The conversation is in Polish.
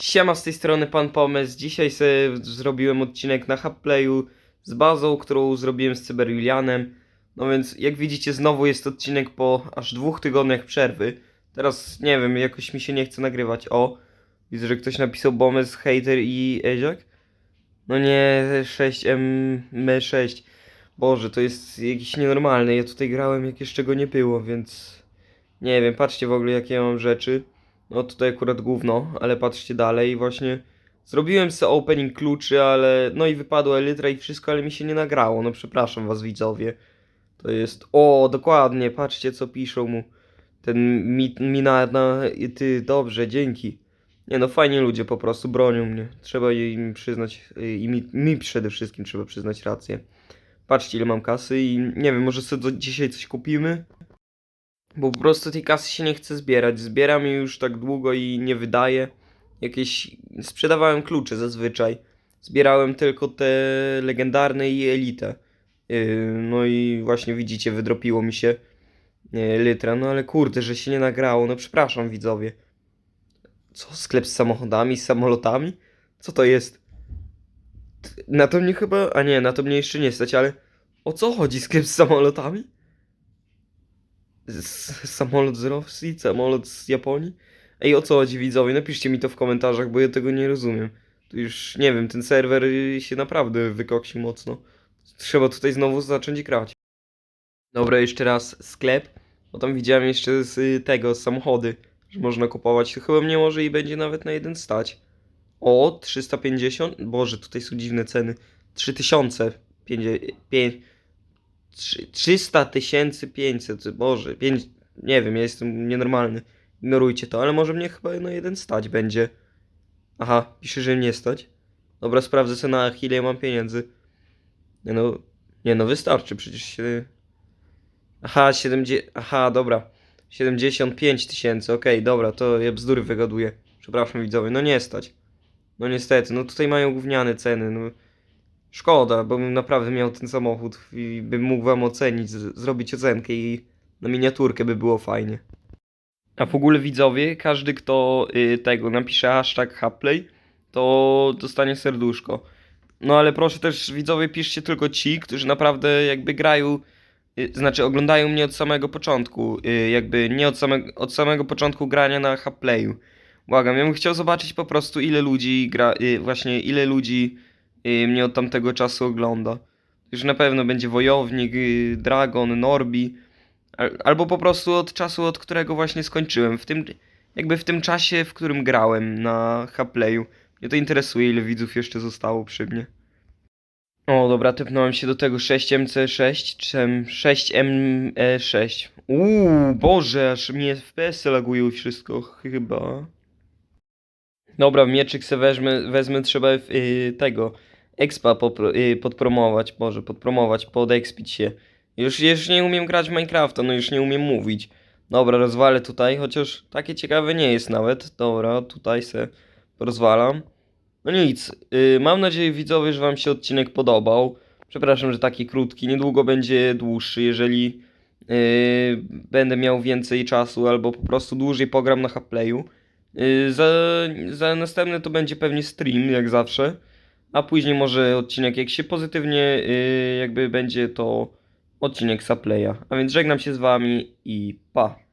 Siema z tej strony Pan Pomysł. Dzisiaj sobie zrobiłem odcinek na Hubplayu z bazą, którą zrobiłem z Cyberjulianem. No więc jak widzicie znowu jest odcinek po aż dwóch tygodniach przerwy. Teraz nie wiem, jakoś mi się nie chce nagrywać. O, widzę, że ktoś napisał Pomysł, Hater i Eziak. No nie, 6M6. Boże, to jest jakiś nienormalny. Ja tutaj grałem jak jeszcze go nie było, więc nie wiem, patrzcie w ogóle jakie ja mam rzeczy. No tutaj akurat gówno, ale patrzcie dalej, właśnie zrobiłem sobie opening kluczy, ale no i wypadła elytra i wszystko, ale mi się nie nagrało, no przepraszam was widzowie. To jest, o dokładnie, patrzcie co piszą mu. Ten mi, mina, na, ty, dobrze, dzięki. Nie no, fajnie ludzie po prostu bronią mnie. Trzeba im przyznać, i mi, mi przede wszystkim trzeba przyznać rację. Patrzcie ile mam kasy i nie wiem, może sobie dzisiaj coś kupimy? Bo po prostu tej kasy się nie chce zbierać. Zbieram jej już tak długo i nie wydaję. Jakieś. Sprzedawałem klucze zazwyczaj. Zbierałem tylko te legendarne i elite. Yy, no i właśnie widzicie, wydropiło mi się yy, litra. No ale kurde, że się nie nagrało. No przepraszam widzowie. Co? Sklep z samochodami, z samolotami? Co to jest? Na to mnie chyba. A nie, na to mnie jeszcze nie stać, ale. O co chodzi sklep z samolotami? Samolot z Rosji, samolot z Japonii? Ej, o co chodzi widzowie? Napiszcie mi to w komentarzach, bo ja tego nie rozumiem. Tu już, nie wiem, ten serwer y, się naprawdę wykoksił mocno. Trzeba tutaj znowu zacząć grać. Dobra, jeszcze raz sklep. Bo tam widziałem jeszcze z y, tego, samochody, że można kupować. To chyba mnie może i będzie nawet na jeden stać. O, 350? Boże, tutaj są dziwne ceny. 3000. 5, 300 tysięcy 500, boże, 5, nie wiem, ja jestem nienormalny, ignorujcie to, ale może mnie chyba na jeden stać będzie. Aha, pisze, że nie stać. Dobra, sprawdzę sobie na ile mam pieniędzy. Nie no, nie no, wystarczy, przecież się... Aha, 70, aha, dobra, 75 tysięcy, okej, dobra, to ja bzdury wygaduję. Przepraszam widzowie, no nie stać. No niestety, no tutaj mają gówniane ceny, no... Szkoda, bo bym naprawdę miał ten samochód i bym mógł wam ocenić, zrobić ocenkę i na miniaturkę by było fajnie. A w ogóle widzowie, każdy kto y, tego napisze hashtag Haplay, to dostanie serduszko. No ale proszę też widzowie piszcie tylko ci, którzy naprawdę jakby grają, y, znaczy oglądają mnie od samego początku, y, jakby nie od samego, od samego początku grania na Haplayu. Błagam, ja bym chciał zobaczyć po prostu ile ludzi gra, y, właśnie ile ludzi mnie od tamtego czasu ogląda. Już na pewno będzie Wojownik, y, Dragon, Norbi, al, albo po prostu od czasu, od którego właśnie skończyłem. W tym, jakby w tym czasie, w którym grałem na Haplayu. Mnie to interesuje, ile widzów jeszcze zostało przy mnie. O, dobra, tepnąłem się do tego 6MC6, czy 6M6. Uuu, Boże, aż mnie FPS-y lagują i wszystko, chyba. Dobra, mieczyk se weźmę, wezmę, trzeba yy, tego expa yy, podpromować, może podpromować, podexpić się. Już, już nie umiem grać w Minecrafta, no już nie umiem mówić. Dobra, rozwalę tutaj, chociaż takie ciekawe nie jest nawet. Dobra, tutaj se rozwalam. No nic, yy, mam nadzieję widzowie, że wam się odcinek podobał. Przepraszam, że taki krótki, niedługo będzie dłuższy, jeżeli yy, będę miał więcej czasu albo po prostu dłużej pogram na Haplayu. Yy, za, za następny to będzie pewnie stream, jak zawsze. A później może odcinek, jak się pozytywnie yy, jakby będzie to odcinek Saplaya. A więc żegnam się z wami i pa.